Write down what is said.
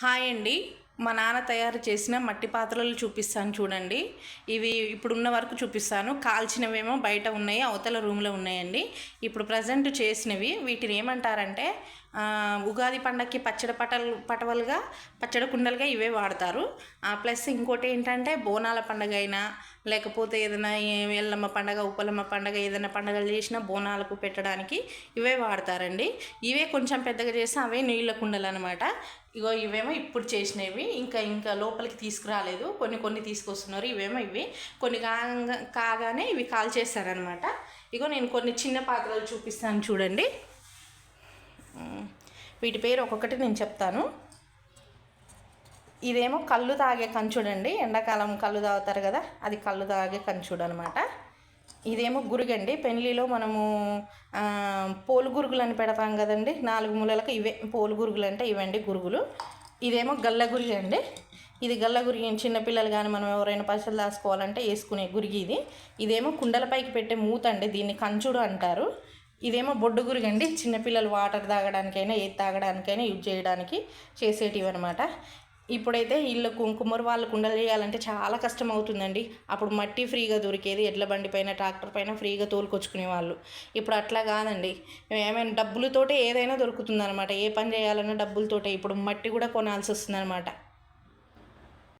Hi అండి. మా నాన్న తయారు చేసిన మట్టి పాత్రలు చూపిస్తాను చూడండి. ఇవి ఇప్పుడున్న వరకు చూపిస్తాను. కాల్చినవేమో బయట ఉన్నాయి అవతల రూమ్లో ఉన్నాయండి. ఇప్పుడు ప్రజెంట్ చేసినవి వీటిని ఏమంటారంటే ఉగాది పండగకి పచ్చడి పటలు పటవలుగా పచ్చడి కుండలుగా ఇవే వాడతారు. ప్లస్ ఇంకోటి ఏంటంటే బోనాల పండగ అయినా లేకపోతే ఏదైనా ఎల్లమ్మ పండగ ఉప్పలమ్మ పండగ ఏదైనా పండగలు చేసినా బోనాలకు పెట్టడానికి ఇవే వాడతారండి. ఇవే కొంచెం పెద్దగా చేస్తే అవే నీళ్ళ కుండలు అనమాట ఇగో ఇవేమో ఇప్పుడు చేసినవి ఇంకా ఇంకా లోపలికి తీసుకురాలేదు. కొన్ని కొన్ని తీసుకొస్తున్నారు ఇవేమో ఇవి. కొన్ని కాగా కాగానే ఇవి కాల్ చేస్తారనమాట ఇగో నేను కొన్ని చిన్న పాత్రలు చూపిస్తాను చూడండి. వీటి పేరు ఒక్కొక్కటి నేను చెప్తాను. ఇదేమో కళ్ళు తాగే కంచుడండి. ఎండాకాలం కళ్ళు తాగుతారు కదా అది కళ్ళు తాగే కంచుడు అనమాట ఇదేమో గురుగండి. పెళ్ళిలో మనము పోలు గురుగులు అని పెడతాం కదండి. నాలుగు మూలలకు ఇవే పోలు గురుగులు అంటే ఇవండి గురుగులు. ఇదేమో గల్ల గురిగి అండి ఇది గల్ల గురిగి చిన్నపిల్లలు కానీ మనం ఎవరైనా పైసలు దాచుకోవాలంటే వేసుకునే గురిగి ఇది. ఇదేమో కుండలపైకి పెట్టే మూత అండి దీన్ని కంచుడు అంటారు. ఇదేమో బొడ్డు గురిగండి. చిన్నపిల్లలు వాటర్ తాగడానికైనా ఏది తాగడానికైనా యూజ్ చేయడానికి చేసేటివి అనమాట ఇప్పుడైతే ఇల్లు కుంకుమరు వాళ్ళు కుండలు చేయాలంటే చాలా కష్టం అవుతుందండి అప్పుడు మట్టి ఫ్రీగా దొరికేది ఎడ్ల బండి పైన ట్రాక్టర్ పైన ఫ్రీగా తోలుకొచ్చుకునే వాళ్ళు. ఇప్పుడు అట్లా కాదండి. ఏమైనా డబ్బులతోటే ఏదైనా దొరుకుతుందనమాట ఏ పని చేయాలన్నా డబ్బులతోటే. ఇప్పుడు మట్టి కూడా కొనాల్సి వస్తుందనమాట